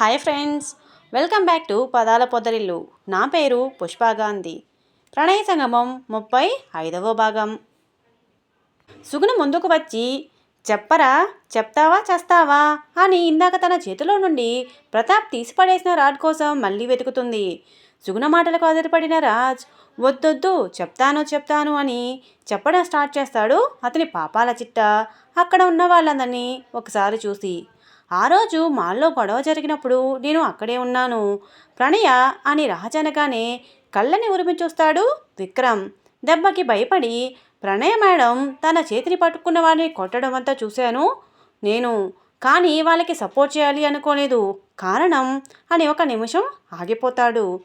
Hi friends welcome back to పదాల పొదరిల్లు. నా పేరు పుష్పాగాంధీ ప్రణయ సంగమం ముప్పై ఐదవ భాగం. సుగుణ ముందుకు వచ్చి చెప్పరా చెప్తావా చేస్తావా? అని ఇందాక తన చేతిలో నుండి ప్రతాప్ తీసిపడేసిన రాడ్ కోసం మళ్ళీ వెతుకుతుంది. సుగుణ మాటలకు అదిరిపడిన రాజ్ వద్దొద్దు చెప్తాను చెప్తాను అని చెప్పడం స్టార్ట్ చేస్తాడు అతని పాపాల చిట్ట. అక్కడ ఉన్న వాళ్ళందరినీ ఒకసారి చూసి ఆ రోజు మాల్లో గొడవ జరిగినప్పుడు నేను అక్కడే ఉన్నాను. ప్రణయ అని రాజనగానే కళ్ళని ఉరిమి చూస్తాడు విక్రమ్. దెబ్బకి భయపడి ప్రణయ మేడం తన చేతిని పట్టుకున్న వాడిని కొట్టడం అంతా చూశాను. నేను కానీ వాళ్ళకి సపోర్ట్ చేయాలి అనుకోలేదు. కారణం? అని ఒక నిమిషం ఆగిపోతాడు.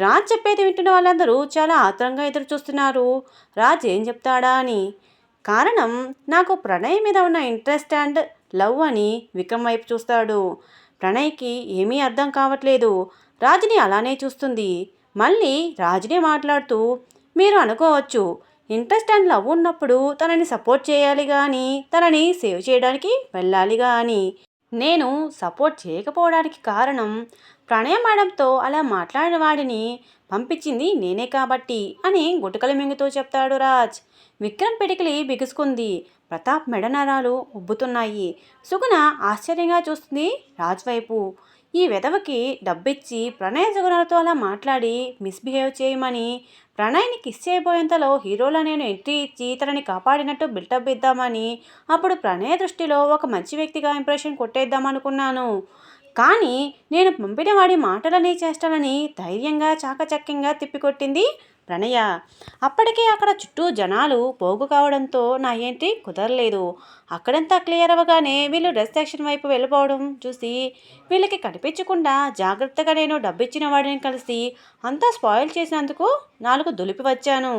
రాజ్ చెప్పేది వింటున్న వాళ్ళందరూ చాలా ఆత్రంగా ఎదురు చూస్తున్నారు రాజ్ ఏం చెప్తాడా అని. కారణం? నాకు ప్రణయం మీద ఉన్న ఇంట్రెస్ట్ అండ్ లవ్ అని విక్రమ్ వైపు చూస్తాడు. ప్రణయ్కి ఏమీ అర్థం కావట్లేదు. రాజుని అలానే చూస్తుంది. మళ్ళీ రాజునే మాట్లాడుతూ మీరు అనుకోవచ్చు ఇంట్రెస్ట్ అండ్ లవ్ ఉన్నప్పుడు తనని సపోర్ట్ చేయాలి కానీ తనని సేవ్ చేయడానికి వెళ్ళాలిగా అని నేను సపోర్ట్ చేయకపోవడానికి కారణం ప్రణయ మేడంతో అలా మాట్లాడిన వాడిని పంపించింది నేనే కాబట్టి అని గుటకల మింగుతో చెప్తాడు రాజ్. విక్రమ్ పిటికిలి బిగుసుకుంది. ప్రతాప్ మెడనరాలు ఉబ్బుతున్నాయి. సుగుణ ఆశ్చర్యంగా చూస్తుంది రాజు వైపు ఈ వెధవకి డబ్బిచ్చి ప్రణయ్ సుగుణలతో అలా మాట్లాడి మిస్బిహేవ్ చేయమని. ప్రణయ్ని కిస్ చేయబోయేంతలో హీరోలా నేను ఎంట్రీ ఇచ్చి తనని కాపాడినట్టు బిల్టప్ ఇద్దామని. అప్పుడు ప్రణయ దృష్టిలో ఒక మంచి వ్యక్తిగా ఇంప్రెషన్ కొట్టేద్దామనుకున్నాను కానీ నేను పంపిన వాడి మాటలని చేష్టలని ధైర్యంగా చాకచక్యంగా తిప్పికొట్టింది ప్రణయ అప్పటికే అక్కడ చుట్టూ జనాలు పోగు కావడంతో నా ఏంటి కుదరలేదు. అక్కడంతా క్లియర్ అవ్వగానే వీళ్ళు డ్రెస్ సెక్షన్ వైపు వెళ్ళిపోవడం చూసి వీళ్ళకి కనిపించకుండా జాగ్రత్తగా నేను డబ్బిచ్చిన వాడిని కలిసి అంతా స్పాయిల్ చేసినందుకు నాలుగు దులిపి వచ్చాను.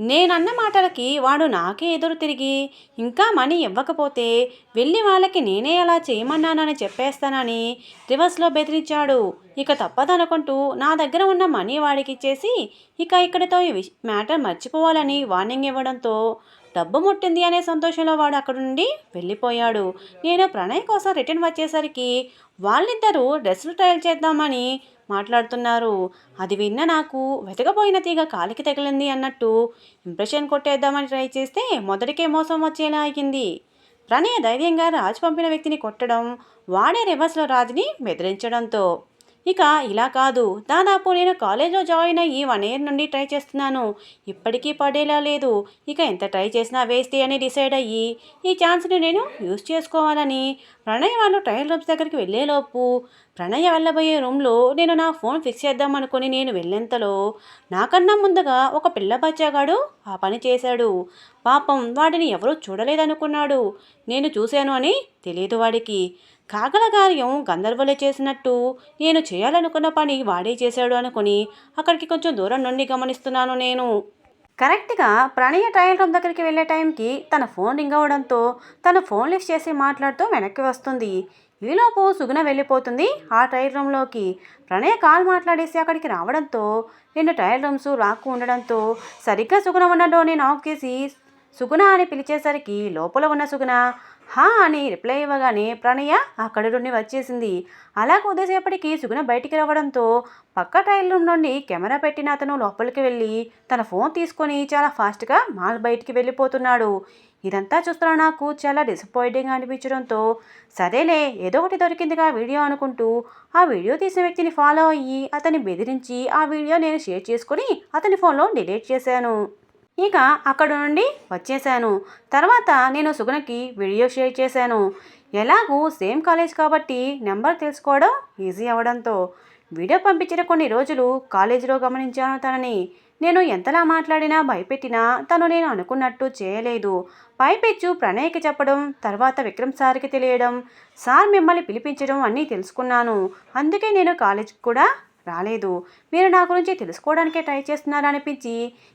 నేనన్న మాటలకి వాడు నాకే ఎదురు తిరిగి ఇంకా మనీ ఇవ్వకపోతే వెళ్ళి వాళ్ళకి నేనే అలా చేయమన్నానని చెప్పేస్తానని రివర్స్లో బెదిరించాడు. ఇక తప్పదనుకుంటూ నా దగ్గర ఉన్న మనీ వాడికి ఇచ్చేసి ఇక ఇక్కడితో ఈ మ్యాటర్ మర్చిపోవాలని వార్నింగ్ ఇవ్వడంతో డబ్బు ముట్టింది అనే సంతోషంలో వాడు అక్కడి నుండి వెళ్ళిపోయాడు. నేను ప్రణయ్ కోసం రిటర్న్ వచ్చేసరికి వాళ్ళిద్దరూ డ్రెస్సులు ట్రయల్ చేద్దామని మాట్లాడుతున్నారు. అది విన్న నాకు వెతకపోయిన తీగ కాలికి తగిలింది అన్నట్టు ఇంప్రెషన్ కొట్టేద్దామని ట్రై చేస్తే మొదటికే మోసం వచ్చేలా అయ్యింది. ప్రణయ ధైర్యంగా రాజు పంపిన వ్యక్తిని కొట్టడం వాడే రివర్స్లో రాజుని బెదిరించడంతో ఇక ఇలా కాదు. దాదాపు నేను కాలేజ్లో జాయిన్ అయ్యి వన్ ఇయర్ నుండి ట్రై చేస్తున్నాను. ఇప్పటికీ పడేలా లేదు. ఇక ఎంత ట్రై చేసినా వేస్తే అని డిసైడ్ అయ్యి ఈ ఛాన్స్ని నేను యూజ్ చేసుకోవాలని. ప్రణయ్ వాళ్ళు ట్రయల్ రూమ్స్ దగ్గరికి వెళ్ళేలోపు ప్రణయ వెళ్ళబోయే రూమ్లో నేను నా ఫోన్ ఫిక్స్ చేద్దాం అనుకుని నేను వెళ్ళేంతలో నాకన్నా ముందుగా ఒక పిల్ల బచ్చాగాడు ఆ పని చేశాడు. పాపం వాడిని ఎవరూ చూడలేదనుకున్నాడు. నేను చూశాను అని తెలియదు వాడికి. కాగల కార్యం గంధర్వలే చేసినట్టు నేను చేయాలనుకున్న పని వాడే చేశాడు అనుకుని అక్కడికి కొంచెం దూరం నుండి గమనిస్తున్నాను నేను. కరెక్ట్గా ప్రణయ ట్రయల్ రూమ్ దగ్గరికి వెళ్ళే టైంకి తన ఫోన్ రింగ్ అవ్వడంతో తన ఫోన్ లిఫ్ట్ చేసి మాట్లాడుతూ వెనక్కి వస్తుంది. ఈలోపు సుగుణ వెళ్ళిపోతుంది ఆ ట్రయల్ రూమ్లోకి. ప్రణయ కాల్ మాట్లాడేసి అక్కడికి రావడంతో రెండు ట్రయల్ రూమ్స్ రాకు ఉండడంతో సరిగ్గా సుగుణ ఉన్న డోర్ని నాక్ చేసి సుగుణ అని పిలిచేసరికి లోపల ఉన్న సుగుణ హా అని రిప్లై ఇవ్వగానే ప్రణయ అక్కడి నుండి వచ్చేసింది. అలా కొద్దిసేపటికి సుగుణ బయటికి రావడంతో పక్క టైల్ రూమ్ నుండి కెమెరా పెట్టిన అతను లోపలికి వెళ్ళి తన ఫోన్ తీసుకొని చాలా ఫాస్ట్గా మాల్ బయటికి వెళ్ళిపోతున్నాడు. ఇదంతా చూస్తున్నా నాకు చాలా డిసప్పాయింటింగ్ అనిపించడంతో సరేలే ఏదో ఒకటి దొరికిందిగా వీడియో అనుకుంటూ ఆ వీడియో తీసిన వ్యక్తిని ఫాలో అయ్యి అతన్ని బెదిరించి ఆ వీడియో నేను షేర్ చేసుకుని అతని ఫోన్లో డిలీట్ చేశాను. ఇక అక్కడ నుండి వచ్చేసాను తర్వాత నేను సుగుణకి వీడియో షేర్ చేశాను. ఎలాగూ సేమ్ కాలేజ్ కాబట్టి నెంబర్ తెలుసుకోవడం ఈజీ అవడంతో వీడియో పంపించిన కొన్ని రోజులు కాలేజీలో గమనించాను తనని. నేను ఎంతలా మాట్లాడినా భయపెట్టినా తను నేను అనుకున్నట్టు చేయలేదు. పైపెచ్చు ప్రణయ్కి చెప్పడం తర్వాత విక్రమ్ సార్కి తెలియడం సార్ మిమ్మల్ని పిలిపించడం అన్నీ తెలుసుకున్నాను. అందుకే నేను కాలేజ్కి కూడా రాలేదు. మీరు నా గురించి తెలుసుకోవడానికే ట్రై చేస్తున్నారు అనిపించి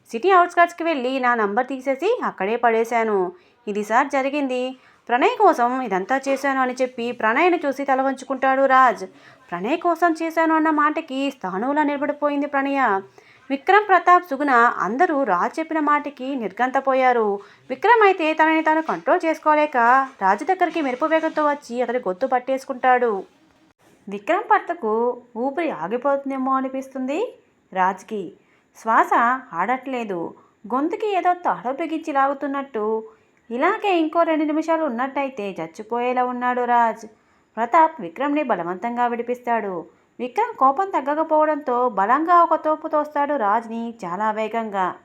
సిటీ అవుట్స్కట్స్కి వెళ్ళి నా నంబర్ తీసేసి అక్కడే పడేశాను. ఇది సార్ జరిగింది. ప్రణయ్ కోసం ఇదంతా చేశాను అని చెప్పి ప్రణయ్ని చూసి తల వంచుకుంటాడు రాజ్. ప్రణయ్ కోసం చేశాను అన్న మాటకి స్థానంలో నిలబడిపోయింది ప్రణయ. విక్రమ్ ప్రతాప్ సుగుణ అందరూ రాజ్ చెప్పిన మాటకి నిర్గంతపోయారు విక్రమ్ అయితే తనని తాను కంట్రోల్ చేసుకోలేక రాజు దగ్గరికి మెరుపు వేగంతో వచ్చి అతని గొత్తు పట్టేసుకుంటాడు. విక్రమ్ భర్తకు ఊపిరి ఆగిపోతుందేమో అనిపిస్తుంది. రాజ్కి శ్వాస ఆడట్లేదు. గొంతుకి ఏదో తాడో బిగించి లాగుతున్నట్టు. ఇలాగే ఇంకో రెండు నిమిషాలు ఉన్నట్టయితే చచ్చిపోయేలా ఉన్నాడు రాజ్. ప్రతాప్ విక్రమ్ని బలవంతంగా విడిపిస్తాడు. విక్రమ్ కోపం తగ్గకపోవడంతో బలంగా ఒక తోపు తోస్తాడు రాజ్ని చాలా వేగంగా.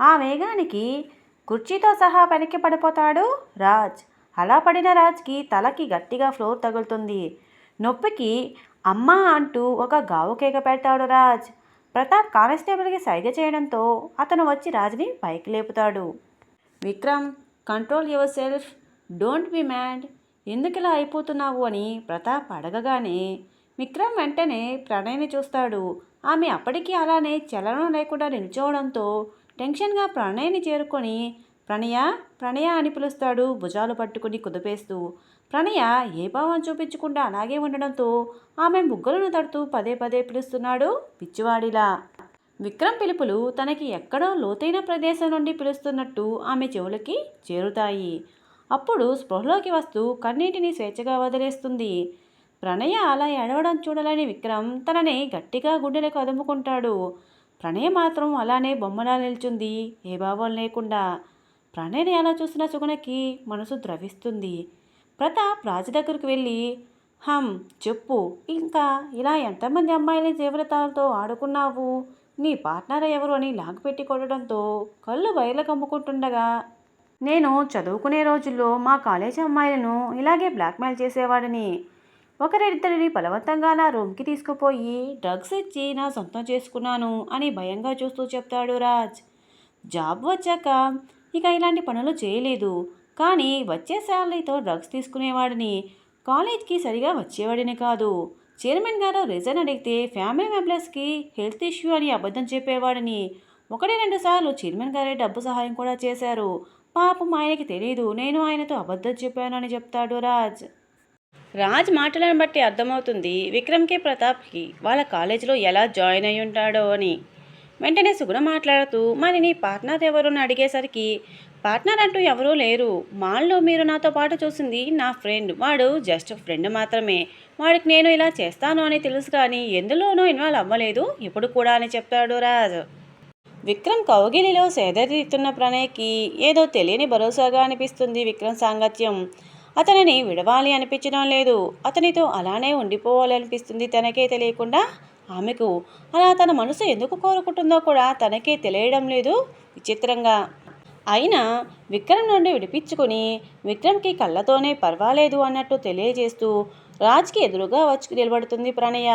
ఆ వేగానికి కుర్చీతో సహా వెనక్కి పడిపోతాడు రాజ్. అలా పడిన రాజ్కి తలకి గట్టిగా ఫ్లోర్ తగులుతుంది. నొప్పికి అమ్మ అంటూ ఒక గావు కేక పెడతాడు రాజ్. ప్రతాప్ కానిస్టేబుల్కి సైగ చేయడంతో అతను వచ్చి రాజ్ని పైకి లేపుతాడు. Vikram control yourself don't be mad ఎందుకు ఇలా అయిపోతున్నావు అని ప్రతాప్ అడగగానే విక్రమ్ వెంటనే ప్రణయ్ని చూస్తాడు. ఆమె అప్పటికీ అలానే చలనం లేకుండా నిల్చోవడంతో టెన్షన్గా ప్రణయ్ని చేరుకొని ప్రణయ ప్రణయ అని పిలుస్తాడు భుజాలు పట్టుకుని కుదిపేస్తూ. ప్రణయ ఏ భావం చూపించకుండా అలాగే ఉండడంతో ఆమె ముగ్గులను తడుతూ పదే పదే పిలుస్తున్నాడు పిచ్చివాడిలా. విక్రమ్ పిలుపులు తనకి ఎక్కడో లోతైన ప్రదేశం నుండి పిలుస్తున్నట్టు ఆమె చెవులకి చేరుతాయి. అప్పుడు స్పృహలోకి వస్తూ కన్నీటిని స్వేచ్ఛగా వదిలేస్తుంది. ప్రణయ అలా ఏడవడం చూడలేని విక్రమ్ తనని గట్టిగా గుండెలకు అదుముకుంటాడు. ప్రణయ మాత్రం అలానే బొమ్మలా నిల్చుంది ఏ భావం లేకుండా. ప్రణయని అలా చూసిన సుగుణకి మనసు ద్రవిస్తుంది. ప్రతాప్ రాజు దగ్గరకు వెళ్ళి హమ్ చెప్పు. ఇంకా ఇలా ఎంతమంది అమ్మాయిల జీవితాలతో ఆడుకున్నావు? నీ పార్ట్నర్ ఎవరు? అని లాగుపెట్టి కొట్టడంతో కళ్ళు బయలు కమ్ముకుంటుండగా నేను చదువుకునే రోజుల్లో మా కాలేజీ అమ్మాయిలను ఇలాగే బ్లాక్మెయిల్ చేసేవాడిని. ఒకరిద్దరిని బలవంతంగా నా రూమ్కి తీసుకుపోయి డ్రగ్స్ ఇచ్చి నా సొంతం చేసుకున్నాను అని భయంగా చూస్తూ చెప్తాడు రాజ్. జాబ్ వచ్చాక ఇక ఇలాంటి పనులు చేయలేదు. కానీ వచ్చే శాలరీతో డ్రగ్స్ తీసుకునేవాడిని. కాలేజ్కి సరిగా వచ్చేవాడిని కాదు. చైర్మన్ గారు రీజన్ అడిగితే ఫ్యామిలీ మెంబర్స్కి హెల్త్ ఇష్యూ అని అబద్ధం చెప్పేవాడిని. ఒకటి రెండు సార్లు చైర్మన్ గారే డబ్బు సహాయం కూడా చేశారు. పాపం ఆయనకి తెలియదు నేను ఆయనతో అబద్ధం చెప్పానని చెప్తాడు రాజ్. రాజ్ మాటలను బట్టి అర్థమవుతుంది విక్రమ్కి ప్రతాప్కి వాళ్ళ కాలేజీలో ఎలా జాయిన్ అయి ఉంటాడో అని. వెంటనే సుగుణ మాట్లాడుతూ మరి నీ పార్ట్నర్ ఎవరు అడిగేసరికి పార్ట్నర్ అంటూ ఎవరూ లేరు. మాల్లో మీరు నాతో పాటు చూసింది నా ఫ్రెండ్. వాడు జస్ట్ ఫ్రెండ్ మాత్రమే. వాడికి నేను ఇలా చేస్తాను అని తెలుసు కానీ ఎందులోనూ ఇన్వాల్వ్ అవ్వలేదు. ఇప్పుడు కూడా అని చెప్తాడు రాజ్. విక్రమ్ కౌగిలిలో సేదతీస్తున్న ప్రణయ్కి ఏదో తెలియని భరోసాగా అనిపిస్తుంది విక్రమ్ సాంగత్యం. అతనిని విడవాలి అనిపించడం లేదు. అతనితో అలానే ఉండిపోవాలనిపిస్తుంది తనకే తెలియకుండా ఆమెకు. అలా తన మనసు ఎందుకు కోరుకుంటుందో కూడా తనకే తెలియడం లేదు. విచిత్రంగా అయినా విక్రమ్ నుండి విడిపించుకుని విక్రమ్కి కళ్ళతోనే పర్వాలేదు అన్నట్టు తెలియజేస్తూ రాజ్కి ఎదురుగా వచ్చి నిలబడుతుంది ప్రణయ.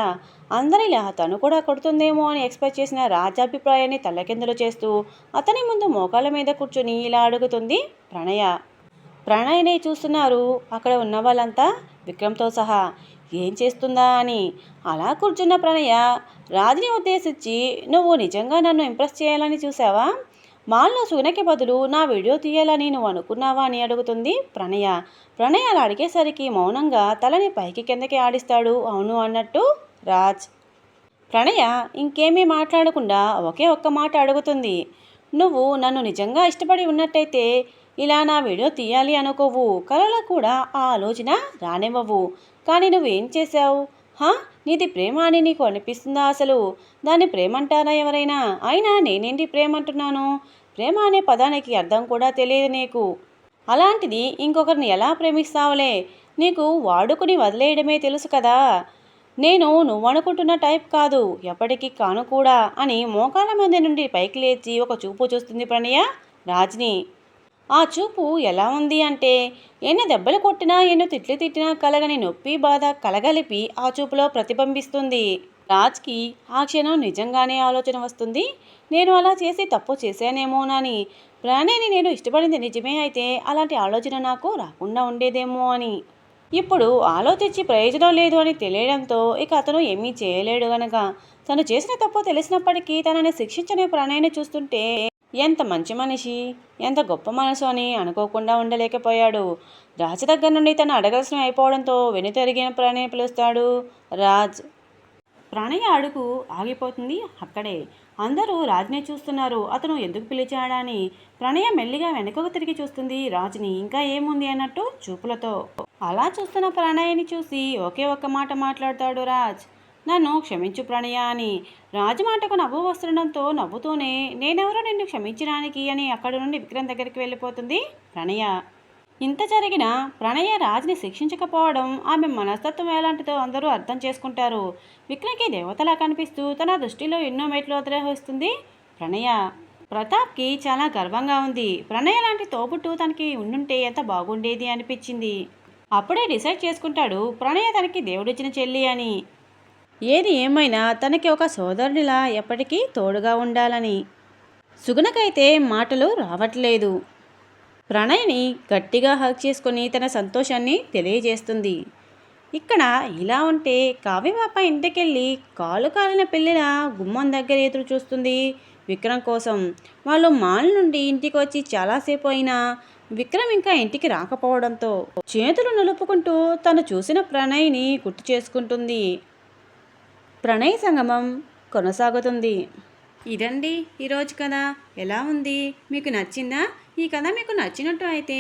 అందరిలా తను కూడా కొడుతుందేమో అని ఎక్స్పెక్ట్ చేసిన రాజ్ అభిప్రాయాన్ని తల్లకిందులు చేస్తూ అతని ముందు మోకాళ్ళ మీద కూర్చుని ఇలా అడుగుతుంది ప్రణయ. ప్రణయనే చూస్తున్నారు అక్కడ ఉన్న వాళ్ళంతా విక్రమ్తో సహా. ఏం చేస్తుందా అని. అలా కూర్చున్న ప్రణయ రాజుని ఉద్దేశించి నువ్వు నిజంగా నన్ను ఇంప్రెస్ చేయాలని చూసావా? మాల్లో సూనకి బదులు నా వీడియో తీయాలని నువ్వు అనుకున్నావా అని అడుగుతుంది ప్రణయ. ప్రణయ అలా అడిగేసరికి మౌనంగా తలని పైకి కిందకి ఆడిస్తాడు. అవును అన్నట్టు రాజ్. ప్రణయ ఇంకేమీ మాట్లాడకుండా ఒకే ఒక్క మాట అడుగుతుంది. నువ్వు నన్ను నిజంగా ఇష్టపడి ఉన్నట్టయితే ఇలా నా వీడియో తీయాలి అనుకోవు. కలలో కూడా ఆ ఆలోచన రానివ్వవు. కానీ నువ్వేం చేశావు? హా? నీది ప్రేమ అని నీకు అనిపిస్తుందా అసలు? దాన్ని ప్రేమ అంటారా ఎవరైనా? అయినా నేనేంటి ప్రేమ అంటున్నాను ప్రేమ అనే పదానికి అర్థం కూడా తెలియదు నీకు. అలాంటిది ఇంకొకరిని ఎలా ప్రేమిస్తావులే? నీకు వాడుకుని వదిలేయడమే తెలుసు కదా. నేను నువ్వనుకుంటున్న టైప్ కాదు ఎప్పటికీ కాను కూడా అని మోకాల మీద నుండి పైకి లేచి ఒక చూపు చూస్తుంది ప్రణయ రాజ్ని. ఆ చూపు ఎలా ఉంది అంటే ఎన్ని దెబ్బలు కొట్టినా ఎన్నో తిట్లు తిట్టినా కలగని నొప్పి బాధ కలగలిపి ఆ చూపులో ప్రతిబింబిస్తుంది. రాజ్కి ఆ క్షణం నిజంగానే ఆలోచన వస్తుంది. నేను అలా చేసి తప్పు చేశానేమోనని. ప్రాణిని నేను ఇష్టపడింది నిజమే అయితే అలాంటి ఆలోచన నాకు రాకుండా ఉండేదేమో అని. ఇప్పుడు ఆలోచించి ప్రయోజనం లేదు అని తెలియడంతో ఇక అతను ఏమీ చేయలేడు గనక. తను చేసిన తప్పు తెలిసినప్పటికీ తనని శిక్షించని ప్రణయ్ని చూస్తుంటే ఎంత మంచి మనిషి ఎంత గొప్ప మనసు అని అనుకోకుండా ఉండలేకపోయాడు. రాజు దగ్గర నుండి తను అడగాల్సిన అయిపోవడంతో వెనుతిరిగిన ప్రణయ్ పిలుస్తాడు రాజ్. ప్రణయ అడుగు ఆగిపోతుంది అక్కడే. అందరూ రాజ్నే చూస్తున్నారు. అతను ఎందుకు పిలిచాడని ప్రణయ మెల్లిగా వెనుకకు తిరిగి చూస్తుంది. రాజుని ఇంకా ఏముంది అన్నట్టు చూపులతో. అలా చూస్తున్న ప్రణయ్ని చూసి ఒకే ఒక్క మాట మాట్లాడతాడు రాజ్. నన్ను క్షమించు ప్రణయ అని. రాజు మాటకు నవ్వు వస్తుండడంతో నవ్వుతూనే నేనెవరో నిన్ను క్షమించడానికి అని అక్కడి నుండి విక్రమ్ దగ్గరికి వెళ్ళిపోతుంది ప్రణయ ఇంత జరిగినా ప్రణయ రాజుని శిక్షించకపోవడం ఆమె మనస్తత్వం ఎలాంటిదో అందరూ అర్థం చేసుకుంటారు. విక్రమ్కి దేవతలా కనిపిస్తూ తన దృష్టిలో ఎన్నో మెట్లు వదిలేస్తుంది ప్రణయ. ప్రతాప్కి చాలా గర్వంగా ఉంది. ప్రణయ లాంటి తోబుట్టు తనకి ఉండుంటే ఎంత బాగుండేది అనిపించింది. అప్పుడే డిసైడ్ చేసుకుంటాడు ప్రణయ తనకి దేవుడిచ్చిన చెల్లి అని. ఏది ఏమైనా తనకి ఒక సోదరునిలా ఎప్పటికీ తోడుగా ఉండాలని. సుగుణకైతే మాటలు రావట్లేదు. ప్రణయ్ని గట్టిగా హక్ చేసుకొని తన సంతోషాన్ని తెలియజేస్తుంది. ఇక్కడ ఇలా ఉంటే కావ్యపాప ఇంటికెళ్ళి కాలు కాలిన పిల్లల గుమ్మం దగ్గర ఎదురు చూస్తుంది విక్రమ్ కోసం. వాళ్ళు మాల్ నుండి ఇంటికి వచ్చి చాలాసేపు అయినా విక్రమ్ ఇంకా ఇంటికి రాకపోవడంతో చేతులు నిలుపుకుంటూ తను చూసిన ప్రణయ్ని గుర్తు చేసుకుంటుంది. ప్రణయ్ సంగమం కొనసాగుతుంది. ఇదండి ఈరోజు కదా ఎలా ఉంది? మీకు నచ్చిందా? ఈ కథ మీకు నచ్చినట్టు అయితే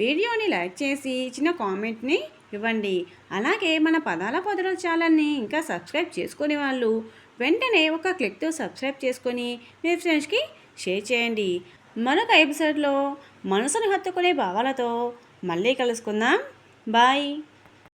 వీడియోని లైక్ చేసి చిన్న కామెంట్ని ఇవ్వండి. అలాగే మన పదాల పొదల ఛానల్ని ఇంకా సబ్స్క్రైబ్ చేసుకునే వాళ్ళు వెంటనే ఒక క్లిక్తో సబ్స్క్రైబ్ చేసుకొని మీ ఫ్రెండ్స్కి షేర్ చేయండి. మరొక ఎపిసోడ్లో మనసును హత్తుకునే భావాలతో మళ్ళీ కలుసుకుందాం. బాయ్.